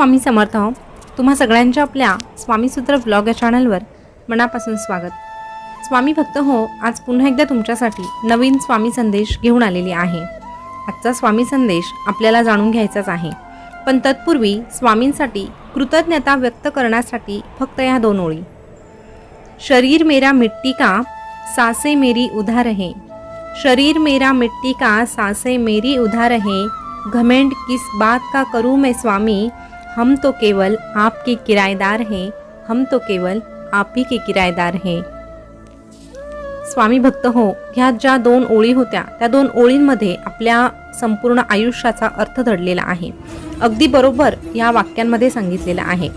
स्वामी समर्थ हो. तुम्हा सगळ्यांच्या आपल्या स्वामीसूत्र ब्लॉग या चॅनलवर मनापासून स्वागत. स्वामी भक्त हो आज पुन्हा एकदा तुमच्यासाठी नवीन स्वामी संदेश घेऊन आलेली आहे. आजचा स्वामी संदेश आपल्याला जाणून घ्यायचाच आहे. पण तत्पूर्वी स्वामींसाठी कृतज्ञता व्यक्त करण्यासाठी फक्त या दोन ओळी. शरीर मेरा मिट्टी का सासे मेरी उधार है. शरीर मेरा मिट्टी का सासे मेरी उधार है. घमेंड किस बात का करूँ मैं स्वामी हम तो केवल आपके किराएदार हैं हम तो केवल आप ही के किराएदार हैं। स्वामी भक्त हो ह्या ज्या दोन ओळी होत्या त्या दोन ओळींमध्ये आपल्या संपूर्ण आयुष्याचा अर्थ दडलेला आहे. अगदी बरोबर या वाक्यांमध्ये सांगितलेला आहे.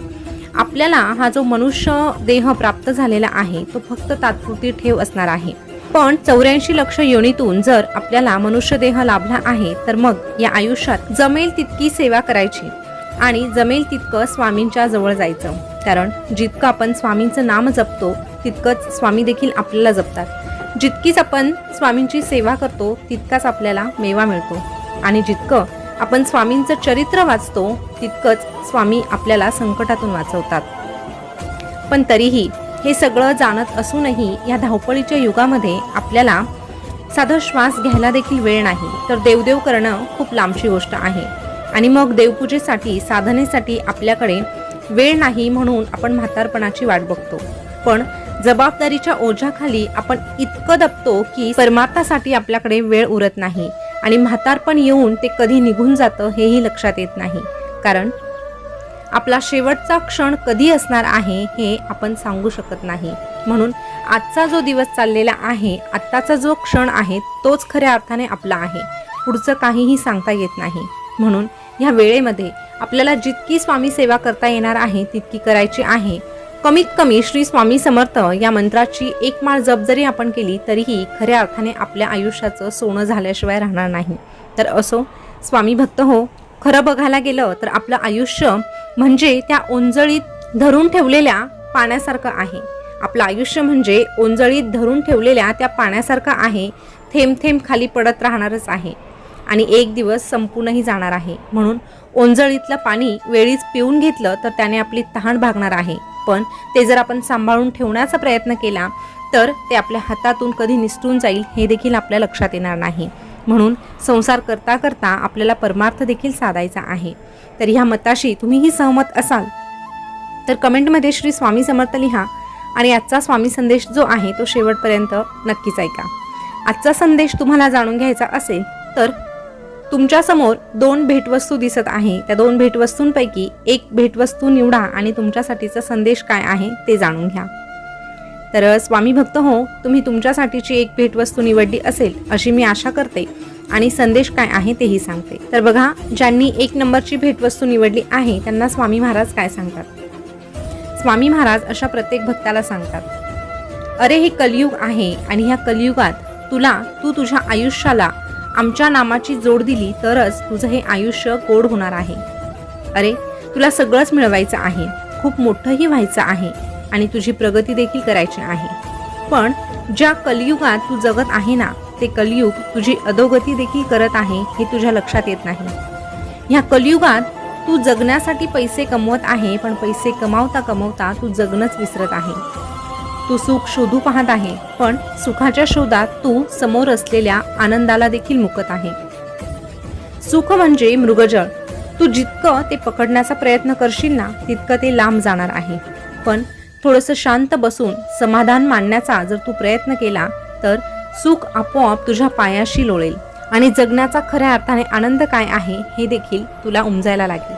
आपल्याला हा जो मनुष्य देह प्राप्त झालेला आहे तो फक्त तात्पुरती ठेव असणार आहे. पण चौऱ्याऐंशी लक्ष योनीतून जर आपल्याला मनुष्य देह लाभला आहे तर मग या आयुष्यात जमेल तितकी सेवा करायची. आणि जमेल तितकं स्वामींच्या जवळ जायचं. कारण जितकं आपण स्वामींचं नाम जपतो तितकंच स्वामी देखील आपल्याला जपतात. जितकीच आपण स्वामींची सेवा करतो तितकाच आपल्याला मेवा मिळतो. आणि जितकं आपण स्वामींचं चरित्र वाचतो तितकंच स्वामी आपल्याला संकटातून वाचवतात. पण तरीही हे सगळं जाणत असूनही या धावपळीच्या युगामध्ये आपल्याला साधं श्वास घ्यायला देखील वेळ नाही. तर देवदेव करणं खूप लांबची गोष्ट आहे. आणि मग देवपूजेसाठी साधनेसाठी आपल्याकडे वेळ नाही म्हणून आपण म्हातारपणाची वाट बघतो. पण जबाबदारीच्या ओझ्याखाली आपण इतकं दबतो की परमार्थासाठी आपल्याकडे वेळ उरत नाही आणि म्हातारपण येऊन ते कधी निघून जातं हेही लक्षात येत नाही. कारण आपला शेवटचा क्षण कधी असणार आहे हे आपण सांगू शकत नाही. म्हणून आजचा जो दिवस चाललेला आहे आत्ताचा जो क्षण आहे तोच खऱ्या अर्थाने आपला आहे. पुढचं काहीही सांगता येत नाही. म्हणून ह्या वेळेमध्ये आपल्याला जितकी स्वामी सेवा करता येणार आहे तितकी करायची आहे. कमीत कमी श्री स्वामी समर्थ या मंत्राची एक माळ जप जरी आपण केली तरीही खऱ्या अर्थाने आपल्या आयुष्याचं सोनं झाल्याशिवाय राहणार नाही. तर असो स्वामी भक्त हो खरं बघायला गेलं तर आपलं आयुष्य म्हणजे त्या ओंजळीत धरून ठेवलेल्या पाण्यासारखं आहे. आपलं आयुष्य म्हणजे ओंजळीत धरून ठेवलेल्या त्या पाण्यासारखं आहे थेंब थेंब खाली पडत राहणारच आहे. आणि एक दिवस संपूनही जाणार आहे. म्हणून ओंजळीतलं पाणी वेळीच पिऊन घेतलं तर त्याने आपली तहान भागणार आहे. पण ते जर आपण सांभाळून ठेवण्याचा प्रयत्न केला तर ते आपल्या हातातून कधी निसटून जाईल हे देखील आपल्या लक्षात येणार नाही. म्हणून संसार करता करता आपल्याला परमार्थ देखील साधायचा आहे. तर ह्या मताशी तुम्हीही सहमत असाल तर कमेंटमध्ये श्री स्वामी समर्थ लिहा आणि आजचा स्वामी संदेश जो आहे तो शेवटपर्यंत नक्कीच ऐका. आजचा संदेश तुम्हाला जाणून घ्यायचा असेल तर तुमच्यासमोर दोन भेटवस्तू दिसत आहे. त्या दोन भेटवस्तूंपैकी एक भेटवस्तू निवडा आणि तुमच्यासाठीचा संदेश काय आहे ते जाणून घ्या. तर स्वामी भक्त हो तुम्ही तुमच्यासाठीची एक भेटवस्तू निवडली असेल अशी मी आशा करते आणि संदेश काय आहे तेही सांगते. तर बघा ज्यांनी एक नंबरची भेटवस्तू निवडली आहे त्यांना स्वामी महाराज काय सांगतात? स्वामी महाराज अशा प्रत्येक भक्ताला सांगतात अरे हे कलियुग आहे आणि ह्या कलियुगात तुला तू तुझ्या आयुष्याला आमच्या नामाची जोड दिली तरच तुझं हे आयुष्य गोड होणार आहे. अरे तुला सगळंच मिळवायचं आहे. खूप मोठंही व्हायचं आहे आणि तुझी प्रगती देखील करायची आहे. पण ज्या कलियुगात तू जगत आहे ना ते कलियुग तुझी अधोगती देखील करत आहे हे तुझ्या लक्षात येत नाही. ह्या कलियुगात तू जगण्यासाठी पैसे कमवत आहे पण पैसे कमावता कमवता तू जगणंच विसरत आहे. तू सुख शोधू पाहत आहे पण सुखाच्या शोधात तू समोर असलेल्या आनंदाला देखील मुकत आहे. सुख म्हणजे मृगजळ. तू जितकं ते पकडण्याचा प्रयत्न करशील ना तितकं ते लांब जाणार आहे. पण थोडंसं शांत बसून समाधान मानण्याचा जर तू प्रयत्न केला तर सुख आपोआप तुझ्या पायाशी लोळेल. आणि जगण्याचा खऱ्या अर्थाने आनंद काय आहे हे देखील तुला उमजायला लागेल.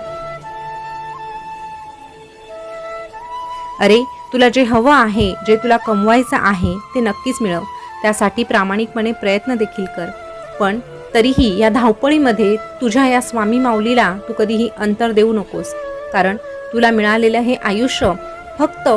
अरे तुला जे हवं आहे जे तुला कमवायचं आहे ते नक्कीच मिळव. त्यासाठी प्रामाणिकपणे प्रयत्न देखील कर. पण तरीही या धावपळीमध्ये तुझ्या या स्वामी माऊलीला तू कधीही अंतर देऊ नकोस. कारण तुला मिळालेलं हे आयुष्य फक्त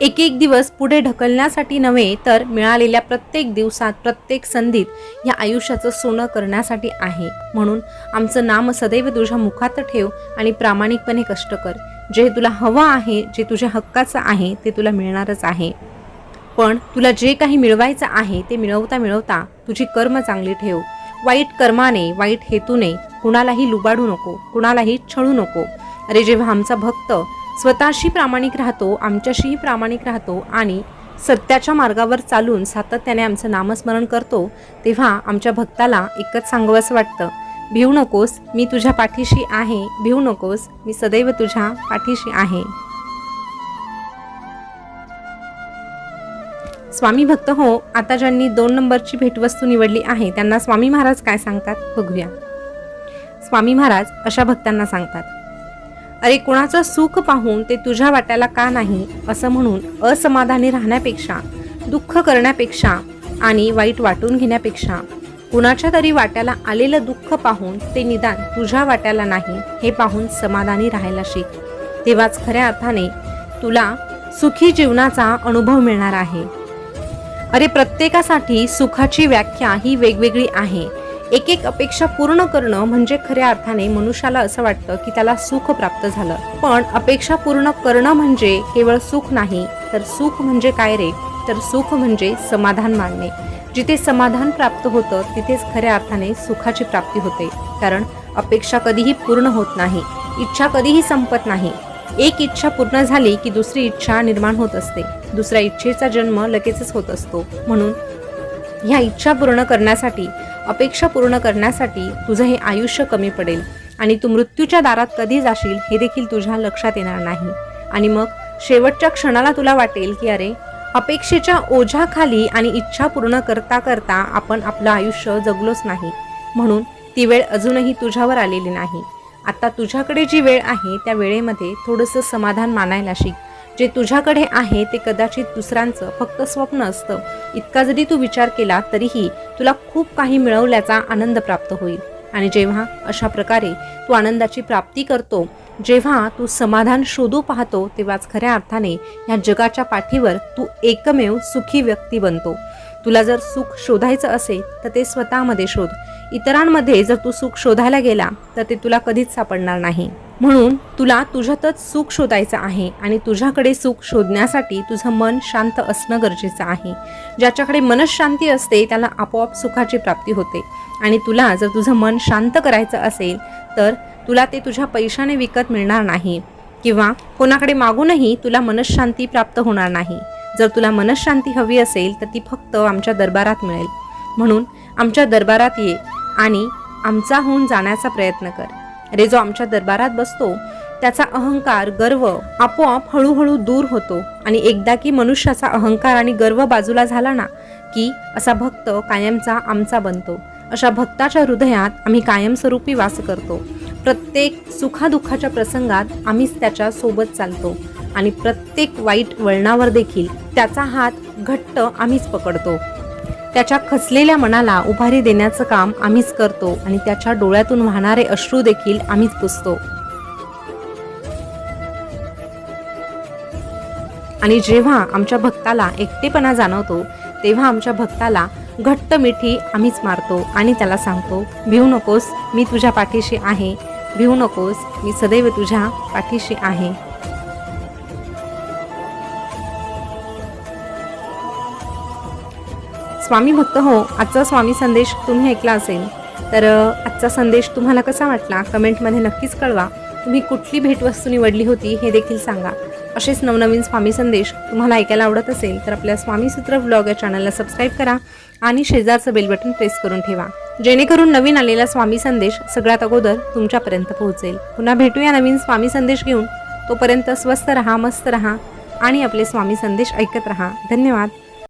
एक एक दिवस पुढे ढकलण्यासाठी नव्हे तर मिळालेल्या प्रत्येक दिवसात प्रत्येक संधीत या आयुष्याचं सोनं करण्यासाठी आहे. म्हणून आमचं नाम सदैव तुझ्या मुखात ठेव आणि प्रामाणिकपणे कष्ट कर. जे तुला हवं आहे जे तुझ्या हक्काचं आहे ते तुला मिळणारच आहे. पण तुला जे काही मिळवायचं आहे ते मिळवता मिळवता तुझी कर्म चांगली ठेव. वाईट कर्माने वाईट हेतूने कुणालाही लुबाडू नको कुणालाही छळू नको. अरे जेव्हा आमचा भक्त स्वतःशी प्रामाणिक राहतो आमच्याशीही प्रामाणिक राहतो आणि सत्याच्या मार्गावर चालून सातत्याने आमचं नामस्मरण करतो तेव्हा आमच्या भक्ताला एकच सांगावंसं वाटतं. भिवू नकोस मी तुझ्या पाठीशी आहे. भिवू नकोस मी सदैव तुझ्या पाठीशी आहे. स्वामी भक्त हो आता ज्यांनी दोन नंबरची भेटवस्तू निवडली आहे त्यांना स्वामी महाराज काय सांगतात? बघूया. स्वामी महाराज अशा भक्तांना सांगतात अरे कुणाचं सुख पाहून ते तुझ्या वाट्याला का नाही? असं म्हणून असमाधानी राहण्यापेक्षा दुःख करण्यापेक्षा आणि वाईट वाटून घेण्यापेक्षा कुणाच्या तरी वाट्याला आलेलं दुःख पाहून ते निदान तुझ्या वाट्याला नाही हे पाहून समाधानी राहायला शिक. तेव्हाच खऱ्या अर्थाने तुला सुखी जीवनाचा अनुभव मिळणार आहे. अरे प्रत्येकासाठी सुखाची व्याख्या ही वेगवेगळी आहे. एक एक अपेक्षा पूर्ण करणं म्हणजे खऱ्या अर्थाने मनुष्याला असं वाटतं की त्याला सुख प्राप्त झालं. पण अपेक्षा पूर्ण करणं म्हणजे केवळ सुख नाही तर सुख म्हणजे काय रे? तर सुख म्हणजे समाधान मानणे. जिथे समाधान प्राप्त होतं तिथेच खऱ्या अर्थाने सुखाची प्राप्ती होते. कारण अपेक्षा कधीही पूर्ण होत नाही. इच्छा कधीही संपत नाही. एक इच्छा पूर्ण झाली की दुसरी इच्छा निर्माण होत असते. दुसऱ्या इच्छेचा जन्म लगेचच होत असतो. म्हणून ह्या इच्छा पूर्ण करण्यासाठी अपेक्षा पूर्ण करण्यासाठी तुझं हे आयुष्य कमी पडेल आणि तू मृत्यूच्या दारात कधी जाशील हे देखील तुझ्या लक्षात येणार नाही. आणि मग शेवटच्या क्षणाला तुला वाटेल की अरे अपेक्षेच्या ओझ्याखाली आणि इच्छा पूर्ण करता करता आपण आपलं आयुष्य जगलोच नाही. म्हणून ती वेळ अजूनही तुझ्यावर आलेली नाही. आता तुझ्याकडे जी वेळ आहे त्या वेळेमध्ये थोडंसं समाधान मानायला शिक. जे तुझ्याकडे आहे ते कदाचित दुसऱ्यांचं फक्त स्वप्न असतं. इतका जरी तू विचार केला तरीही तुला खूप काही मिळवल्याचा आनंद प्राप्त होईल. आणि जेव्हा अशा प्रकारे तू आनंदाची प्राप्ती करतो जेव्हा तू समाधान शोधू पाहतो तेव्हाच खऱ्या अर्थाने ह्या जगाच्या पाठीवर तू एकमेव सुखी व्यक्ती बनतो. तुला जर सुख शोधायचं असेल तर ते स्वतःमध्ये शोध. इतरांमध्ये जर तू सुख शोधायला गेला तर ते तुला कधीच सापडणार नाही. म्हणून तुला तुझ्यातच सुख शोधायचं आहे आणि तुझ्याकडे सुख शोधण्यासाठी तुझं मन शांत असणं गरजेचं आहे. ज्याच्याकडे मनशांती असते त्याला आपोआप सुखाची प्राप्ती होते. आणि तुला जर तुझं मन शांत करायचं असेल तर तुला ते तुझ्या पैशाने विकत मिळणार नाही. किंवा कोणाकडे मागूनही तुला मनशांती प्राप्त होणार नाही. जर तुला मनशांती हवी असेल तर ती फक्त आमच्या दरबारात मिळेल. म्हणून आमच्या दरबारात ये आणि आमचा होऊन जाण्याचा प्रयत्न कर. अरे जो आमच्या दरबारात बसतो त्याचा अहंकार गर्व आपोआप हळूहळू दूर होतो. आणि एकदा की मनुष्याचा अहंकार आणि गर्व बाजूला झाला ना की असा भक्त कायमचा आमचा बनतो. अशा भक्ताच्या हृदयात आम्ही कायमस्वरूपी वास करतो. प्रत्येक सुखादुःखाच्या प्रसंगात आम्हीच त्याच्या सोबत चालतो. आणि प्रत्येक वाईट वळणावर देखील त्याचा हात घट्ट आम्हीच पकडतो. त्याच्या खचलेल्या मनाला उभारी देण्याचं काम आम्हीच करतो आणि त्याच्या डोळ्यातून वाहणारे अश्रू देखील आम्हीच पुसतो. आणि जेव्हा आमच्या भक्ताला एकटेपणा जाणवतो तेव्हा आमच्या भक्ताला घट्ट मिठी आम्हीच मारतो आणि त्याला सांगतो भिऊ नकोस मी तुझ्या पाठीशी आहे भिवू नकोस. मी सदैव तुझ्या पाठीशी आहे. स्वामी भक्त हो आजचा स्वामी संदेश तुम्ही ऐकला असेल तर आजचा संदेश तुम्हाला कसा वाटला? कमेंटमध्ये नक्कीच कळवा. तुम्ही कुठली भेटवस्तू निवडली होती हे देखील सांगा. असेच नवनवीन स्वामी संदेश तुम्हाला ऐकायला आवडत असेल तर आपल्या स्वामी सूत्र ब्लॉग या चॅनलला सबस्क्राईब करा आणि शेजारचं बेल बटन प्रेस करून ठेवा. जेणेकरून नवीन आलेला स्वामी संदेश सगळ्यात अगोदर तुमच्यापर्यंत पोहोचेल. पुन्हा भेटूया नवीन स्वामी संदेश घेऊन. तोपर्यंत स्वस्त रहा मस्त रहा आणि आपले स्वामी संदेश ऐकत रहा. धन्यवाद.